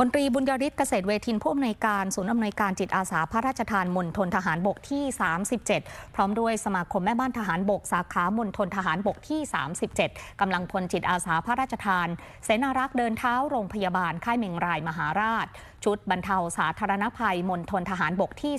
พลตรีบุญยริศเกษตรเวทินผู้อำนวยการศูนย์อำนวยการจิตอาสาพระราชทานมณฑลทหารบกที่ 37 พร้อมด้วยสมาคมแม่บ้านทหารบก สาขามณฑลทหารบกที่ 37 กำลังพลจิตอาสาพระราชทาน เสนารักษ์เดินเท้าโรงพยาบาลค่ายเมงรายมหาราช ชุดบรรเทาสาธารณภัยมณฑลทหารบกที่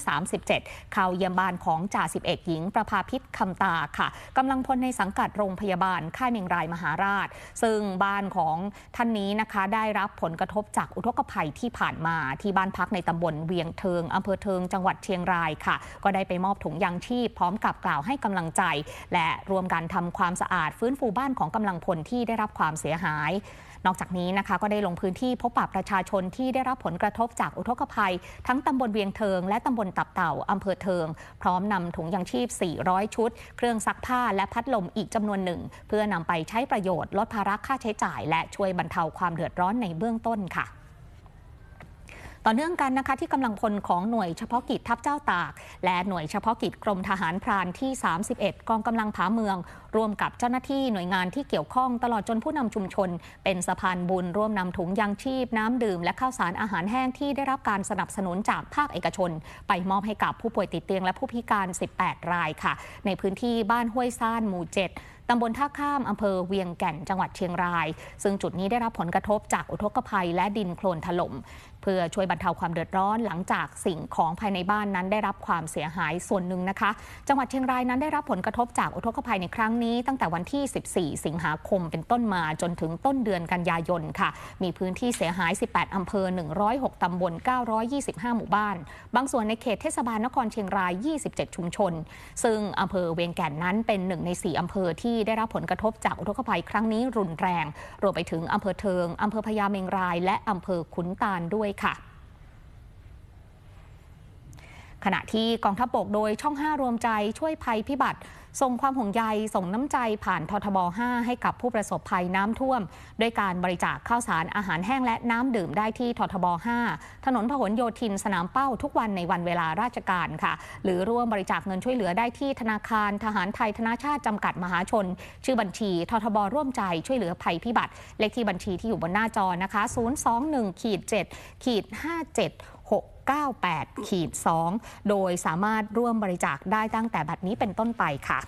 37เข้าเยี่ยมบ้านของจ่าสิบเอกหญิง ประภาพิษคำตาค่ะกำลังพลในสังกัดโรงพยาบาลค่ายเมงรายมหาราช ซึ่งบ้านของท่านนี้นะคะได้รับผลกระทบจากอุทกภัยที่ผ่านมาที่บ้านพักในตำบลเวียงเทิงอำเภอเทิงจังหวัดเชียงรายค่ะ ก็ได้ไปมอบถุงยางชีพพร้อมกับกล่าวให้กำลังใจ และรวมกันทำความสะอาดฟื้นฟูบ้านของกำลังพลที่ได้รับความเสียหาย นอกจากนี้นะคะก็ได้ลงพื้นที่พบปะประชาชนที่ได้รับผลกระทบจากอุทกภัย ทั้งตำบลเวียงเทิงและตำบลตับเต่าอำเภอเทิง พร้อมนำถุงยางชีพ 400 ชุด เครื่องซักผ้าและพัดลมอีกจำนวนหนึ่ง เพื่อนำไปใช้ประโยชน์ลดภาระค่าใช้จ่าย และช่วยบรรเทาความเดือดร้อนในเบื้องต้นค่ะ ต่อเนื่องกันนะคะที่กำลังพลของหน่วยเฉพาะกิจทัพเจ้าตาก และหน่วยเฉพาะกิจกรมทหารพรานที่ 31 กองกำลังผาเมือง ร่วมกับเจ้าหน้าที่หน่วยงานที่เกี่ยวข้องตลอดจนผู้นำชุมชน เป็นสะพานบุญร่วมนำถุงยางชีพ น้ำดื่ม และข้าวสารอาหารแห้งที่ได้รับการสนับสนุนจากภาคเอกชน ไปมอบให้กับผู้ป่วยติดเตียงและผู้พิการ 18 รายค่ะ ในพื้นที่บ้านห้วยซ่านหมู่ 7ตำบลท่าข้ามอำเภอเวียงแก่นจังหวัดเชียงราย ซึ่งจุดนี้ได้รับผลกระทบจากอุทกภัยและดินโคลนถล่มเพื่อช่วยบรรเทาความเดือดร้อนหลังจากสิ่งของภายในบ้านนั้นได้รับความเสียหายส่วนหนึ่งนะคะ จังหวัดเชียงรายนั้นได้รับผลกระทบจากอุทกภัยในครั้งนี้ ตั้งแต่วันที่ 14 สิงหาคมเป็นต้นมาจนถึงต้นเดือนกันยายนค่ะ มีพื้นที่เสียหาย 18 อำเภอ 106 ตำบล 925 หมู่บ้าน บางส่วนในเขตเทศบาลนครเชียงราย 27 ชุมชน ซึ่งอำเภอเวียงแก่นนั้นเป็นหนึ่งใน 4 อำเภอที่ได้รับผลกระทบจากอุทกภัยครั้งนี้รุนแรง รวมไปถึงอำเภอเทิงอำเภอพญาเมงราย และอำเภอขุนตาลด้วยค่ะ ขณะที่กองทัพบกโดยช่อง 5 รวมใจช่วยภัยพิบัติ ส่งความห่วงใยส่งน้ำใจผ่านททบ 5 ให้กับผู้ประสบภัยน้ำท่วม ด้วยการบริจาคข้าวสารอาหารแห้งและน้ำดื่มได้ที่ททบ 5 ถนนพหลโยธินสนามเป้าทุกวันในวันเวลาราชการค่ะ หรือร่วมบริจาคเงินช่วยเหลือได้ที่ธนาคาร ทหารไทยธนาชาติจำกัดมหาชน ชื่อบัญชีททบร่วมใจช่วยเหลือภัยพิบัติ เลขที่บัญชีที่อยู่บนหน้าจอนะคะ 021ขีด7ขีด57 98ขีด2โดยสามารถร่วมบริจาคได้ตั้งแต่บัดนี้เป็นต้นไปค่ะ